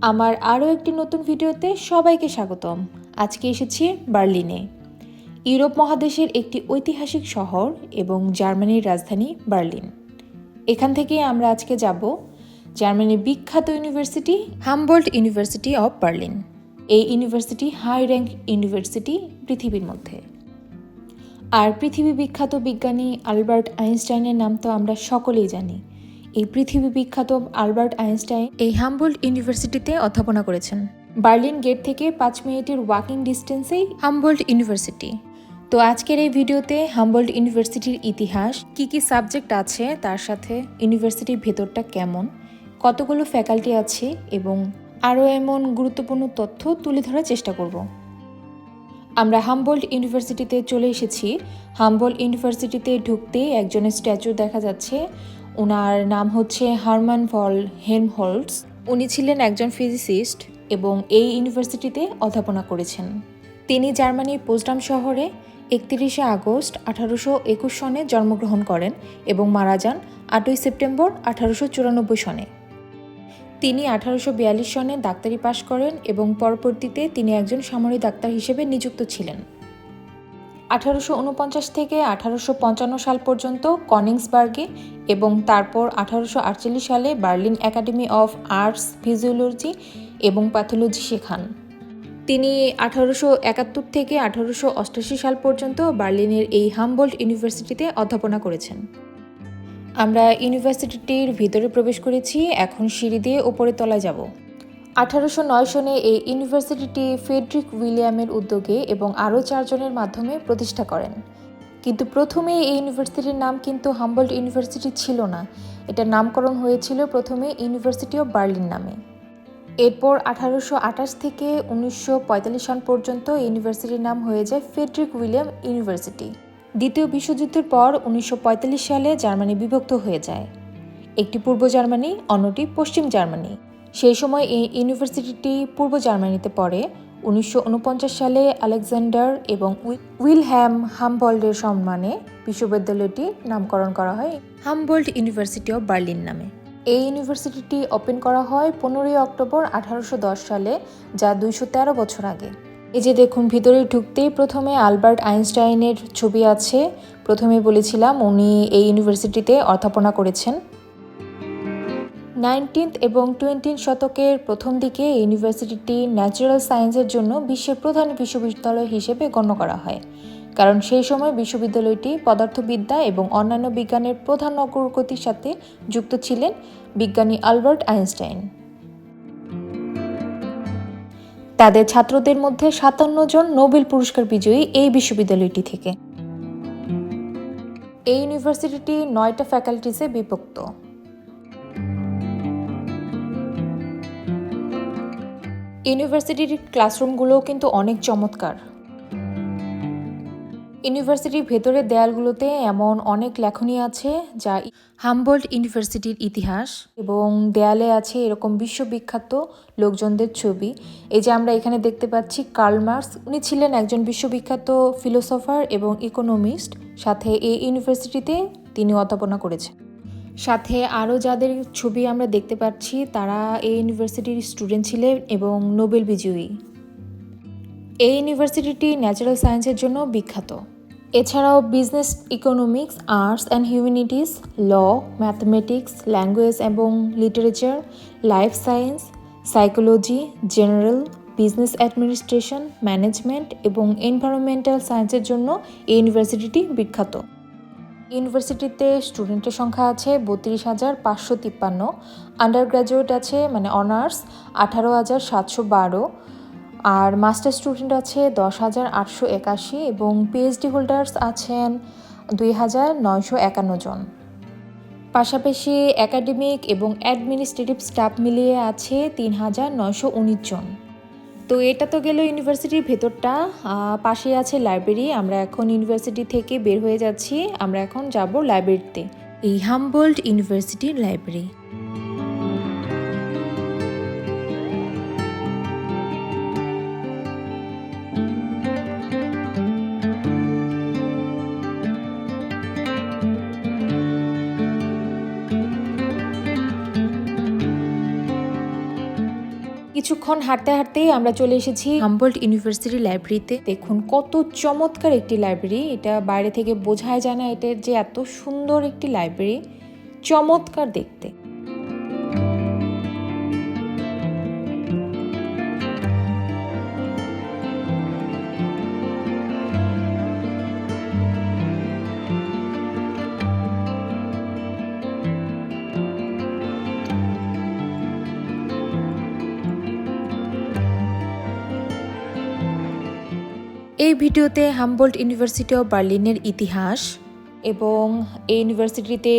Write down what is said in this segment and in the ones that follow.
আমার আরও একটি নতুন ভিডিওতে সবাইকে স্বাগতম। আজকে এসেছি বার্লিনে। ইউরোপ মহাদেশের একটি ঐতিহাসিক শহর এবং জার্মানির রাজধানী বার্লিন। এখান থেকে আমরা আজকে যাব জার্মানির বিখ্যাত university Humboldt University of Berlin. এই ইউনিভার্সিটি হাই র্যাঙ্ক ইউনিভার্সিটি পৃথিবীর মধ্যে। আর পৃথিবী বিখ্যাত বিজ্ঞানী আলবার্ট আইনস্টাইনের নাম তো আমরা সকলেই জানি। এই পৃথিবী বিখ্যাত আলবার্ট আইনস্টাইন এই হামবোল্ড ইউনিভার্সিটিতে অধ্যাপনা করেছেন। বার্লিন গেট থেকে পাঁচ মিনিটের ওয়াকিং ডিস্টেন্সেই হামবোল্ড ইউনিভার্সিটি। তো আজকের এই ভিডিওতে হামবোল্ড ইউনিভার্সিটির ইতিহাস, কি কি সাবজেক্ট আছে, তার সাথে ইউনিভার্সিটির ভেতরটা কেমন, কতগুলো ফ্যাকাল্টি আছে এবং আরও এমন গুরুত্বপূর্ণ তথ্য তুলে ধরার চেষ্টা করব। আমরা হামবোল্ড ইউনিভার্সিটিতে চলে এসেছি। হামবোল্ড ইউনিভার্সিটিতে ঢুকতে একজনের স্ট্যাচু দেখা যাচ্ছে। ওনার নাম হচ্ছে হারমান ফল হেমহোল্ডস উনি ছিলেন একজন ফিজিসিস্ট এবং এই ইউনিভার্সিটিতে অধ্যাপনা করেছেন। তিনি জার্মানির পোস্টাম শহরে একত্রিশে আগস্ট আঠারোশো একুশ সনে জন্মগ্রহণ করেন এবং মারা যান আটই সেপ্টেম্বর আঠারোশো চুরানব্বই সনে। তিনি আঠারোশো বিয়াল্লিশ সনে ডাক্তারি পাশ করেন এবং পরবর্তীতে তিনি একজন সামরিক ডাক্তার হিসেবে নিযুক্ত ছিলেন। আঠারোশো উনপঞ্চাশ থেকে আঠারোশো পঞ্চান্ন সাল পর্যন্ত কনিংসবার্গে এবং তারপর আঠারোশো আটচল্লিশ সালে Berlin Academy of Arts, physiology এবং প্যাথোলজি শেখান। তিনি আঠারোশো একাত্তর থেকে আঠারোশো অষ্টাশি সাল পর্যন্ত বার্লিনের এই হামবোল্ট ইউনিভার্সিটিতে অধ্যাপনা করেছেন। আমরা ইউনিভার্সিটিটির ভিতরে প্রবেশ করেছি, এখন সিঁড়ি দিয়ে ওপরে তলায় যাব। আঠারোশো নয় সনে এই ইউনিভার্সিটিটি ফেডরিক উইলিয়ামের উদ্যোগে এবং আরও চারজনের মাধ্যমে প্রতিষ্ঠা করেন। কিন্তু প্রথমে এই ইউনিভার্সিটির নাম কিন্তু হাম্বল্ড ইউনিভার্সিটি ছিল না। এটার নামকরণ হয়েছিল প্রথমে ইউনিভার্সিটি অফ বার্লিন নামে। এরপর আঠারোশো আঠাশ থেকে উনিশশো পঁয়তাল্লিশ সাল পর্যন্ত ইউনিভার্সিটির নাম হয়ে যায় ফেডরিক উইলিয়াম ইউনিভার্সিটি। দ্বিতীয় বিশ্বযুদ্ধের পর উনিশশো পঁয়তাল্লিশ সালে জার্মানি বিভক্ত হয়ে যায়। একটি পূর্ব জার্মানি, অন্যটি পশ্চিম জার্মানি। সেই সময় এই ইউনিভার্সিটিটি পূর্ব জার্মানিতে পড়ে। উনিশশো ঊনপঞ্চাশ সালে আলেকজান্ডার এবং উইলহ্যাম হামবল্ডের সম্মানে বিশ্ববিদ্যালয়টি নামকরণ করা হয় হামবোল্ড ইউনিভার্সিটি অফ বার্লিন নামে। এই ইউনিভার্সিটিটি ওপেন করা হয় পনেরোই অক্টোবর আঠারোশো দশ সালে, যা দুইশো তেরো বছর আগে। এই যে দেখুন, ভিতরে ঢুকতেই প্রথমে আলবার্ট আইনস্টাইনের ছবি আছে। প্রথমে বলেছিলাম উনি এই ইউনিভার্সিটিতে অধ্যাপনা করেছেন। নাইনটিন্থ এবং টোয়েন্টিন শতকের প্রথম দিকে ইউনিভার্সিটিটি ন্যাচারাল সায়েন্সের জন্য বিশ্বের প্রধান বিশ্ববিদ্যালয় হিসেবে গণ্য করা হয়। কারণ সেই সময় বিশ্ববিদ্যালয়টি পদার্থবিদ্যা এবং অন্যান্য বিজ্ঞানের প্রধান অগ্রগতির সাথে যুক্ত ছিলেন বিজ্ঞানী আলবার্ট আইনস্টাইন। তাদের ছাত্রদের মধ্যে সাতান্ন জন নোবেল পুরস্কার বিজয়ী এই বিশ্ববিদ্যালয়টি থেকে। এই ইউনিভার্সিটিটি নয়টা ফ্যাকাল্টিসে বিভক্ত। ইউনিভার্সিটির ক্লাসরুমগুলোও কিন্তু অনেক চমৎকার। ইউনিভার্সিটির ভেতরের দেয়ালগুলোতে এমন অনেক লেখনী আছে যা হামবোল্ড ইউনিভার্সিটির ইতিহাস এবং দেয়ালে আছে এরকম বিশ্ববিখ্যাত লোকজনদের ছবি। এই যে আমরা এখানে দেখতে পাচ্ছি কার্ল মার্কস, উনি ছিলেন একজন বিশ্ববিখ্যাত ফিলোসফার এবং ইকোনমিস্ট। সাথে এই ইউনিভার্সিটিতে তিনি অধ্যাপনা করেছেন। সাথে আরও যাদের ছবি আমরা দেখতে পাচ্ছি, তারা এই ইউনিভার্সিটির স্টুডেন্ট ছিলেন এবং নোবেল বিজয়ী। এই ইউনিভার্সিটিটি ন্যাচারাল সায়েন্সের জন্য বিখ্যাত। এছাড়াও business economics arts and humanities law mathematics language এবং literature life science psychology general business administration management এবং এনভায়রনমেন্টাল সায়েন্সের জন্য এই ইউনিভার্সিটিটি বিখ্যাত। ইউনিভার্সিটিতে স্টুডেন্টের সংখ্যা আছে বত্রিশ হাজার পাঁচশো তিপ্পান্ন আন্ডার গ্র্যাজুয়েট আছে মানে অনার্স আঠারো হাজার সাতশো বারো, আর মাস্টার স্টুডেন্ট আছে দশ হাজার আটশো একাশি এবং পিএইচডি হোল্ডার্স আছেন দুই হাজার নয়শো একান্ন জন। পাশাপাশি একাডেমিক এবং অ্যাডমিনিস্ট্রেটিভ স্টাফ মিলিয়ে আছে তিন হাজার নয়শো উনিশ জন। তো এটা তো গেল ইউনিভার্সিটির ভেতরটা। পাশে আছে লাইব্রেরি। আমরা এখন ইউনিভার্সিটি থেকে বের হয়ে যাচ্ছি। আমরা এখন যাব লাইব্রেরিতে। এই হামবোল্ড ইউনিভার্সিটির লাইব্রেরি। কিছুক্ষণ হাঁটতে হাঁটতেই আমরা চলে এসেছি হাম্বল্ট ইউনিভার্সিটি লাইব্রেরিতে। দেখুন কত চমৎকার একটি লাইব্রেরি। এটা বাইরে থেকে বোঝায় যায় না এটার যে এত সুন্দর একটি লাইব্রেরি। চমৎকার দেখতে। এই ভিডিওতে হামবোল্ট ইউনিভার্সিটি অফ বার্লিনের ইতিহাস এবং এই ইউনিভার্সিটিতে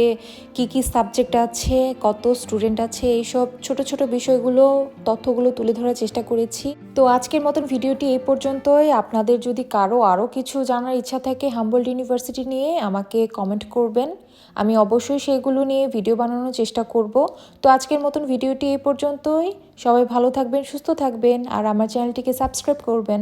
কি কি সাবজেক্ট আছে, কত স্টুডেন্ট আছে, এইসব ছোট ছোট বিষয়গুলো, তথ্যগুলো তুলে ধরার চেষ্টা করেছি। তো আজকের মতন ভিডিওটি এই পর্যন্তই। আপনাদের যদি কারও আরও কিছু জানার ইচ্ছা থাকে হামবোল্ট ইউনিভার্সিটি নিয়ে, আমাকে কমেন্ট করবেন। আমি অবশ্যই সেগুলো নিয়ে ভিডিও বানানোর চেষ্টা করব। তো আজকের মতন ভিডিওটি এই পর্যন্তই। সবাই ভালো থাকবেন, সুস্থ থাকবেন, আর আমার চ্যানেলটিকে সাবস্ক্রাইব করবেন।